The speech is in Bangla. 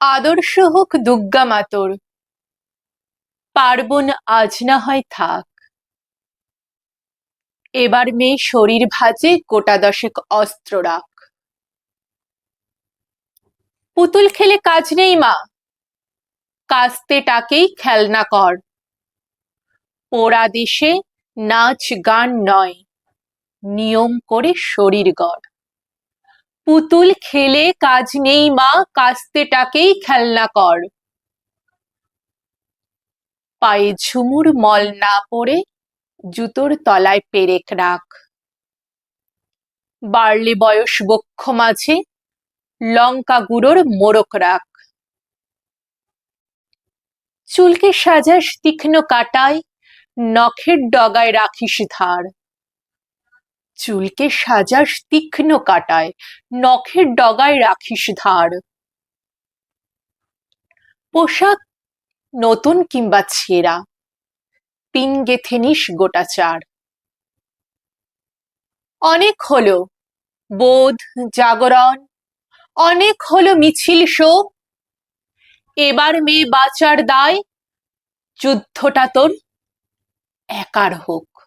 আদর্শ হোক দুর্গা মাতর। পার্বণ আজ না হয় থাক। এবার মেয়ে শরীর ভাজে গোটা দশেক অস্ত্র রাখ। পুতুল খেলে কাজ নেই মা। কাস্তে টাকেই খেলনা কর। পোড়া দেশে নাচ গান নয়। নিয়ম করে শরীর গড়। পুতুল খেলে কাজ নেই মা কাস্তেটাকেই খেলনা কর। পায়ে ঝুমুর মল না পড়ে জুতোর তলায় পেরেক রাখ। বাড়লে বয়স বক্ষ মাঝে লঙ্কা গুঁড়োর মোরক রাখ। চুলকে সাজাস তীক্ষ্ণ কাটায়, নখের ডগায় রাখিস ধার। চুলকে সাজাস তীক্ষ্ণ কাটায়, নখের ডগায় রাখিস ধার। পোশাক নতুন কিংবা ছেঁড়া পিন গেথে নিস গোটা চার। অনেক হলো বোধ, জাগরণ, অনেক হলো মিছিল শোক। এবার মেয়ে বাঁচার দায়, যুদ্ধটা তোর একার হোক।